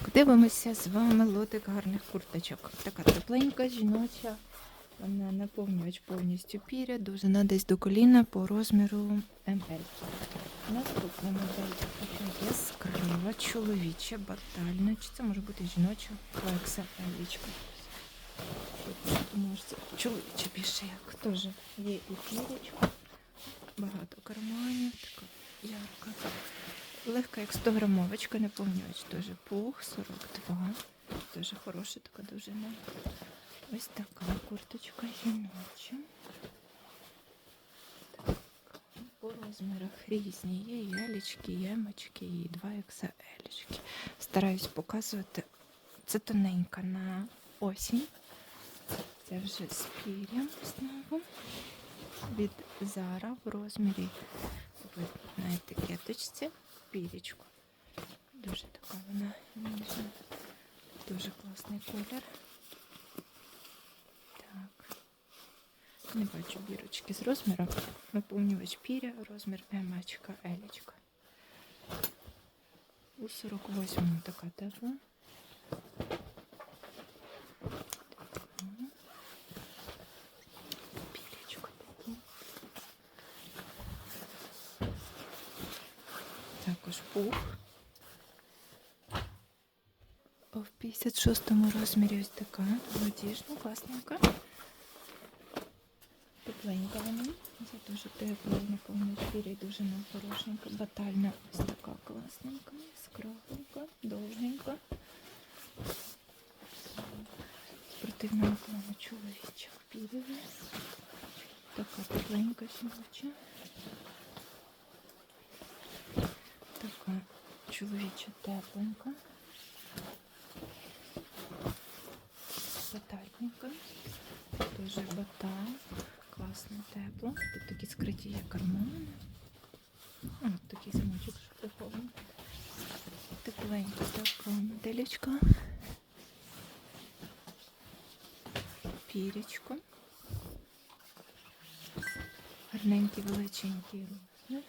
Так, дивимося з вами лотик гарних курточок. Така тепленька, жіноча. Вона наповнювач повністю піря, довжина десь до коліна по розміру МЛ. Наступна модель така яскрава, чоловіча, батальна. Чи це може бути жіноча флекса елічка. Чоловіча більше як. Теж є і пірячка, Легка, як 100 грамовочка, наповнювач теж пух, 42. Дуже хороша така довжина. Ось така курточка жіноча. По розмірах різні. Є і емочки, і 2 XL. Стараюсь показувати. Це тоненька на осінь. Це вже з пір'ям знову. Від Зара в розмірі на етикеточці пірічку. Дуже така вона ніжна. Дуже класний колір. Так. Не бачу бірочки з розміром. Наповнювач піря, розмір емачка, елічка. У 48-му така тепла. Також пух. В 56 розмірі ось така. Молодіжна, класненька. Тепленька вона. Це дуже тепла, наповнює шкірі, дуже на хорошенька. Батальна ось така класненька, яскравенька, довгенька. Спортивного плану чоловіча пірєві. Така тепленька жіноча. Така чоловіча тепленька. Батальненька. Дуже батал. Класно, тепло. Тут такі скриті є кармани. О, такий замочок, прихований. Тепленька така моделечка. Пірічко. Гарненький величенький розмір.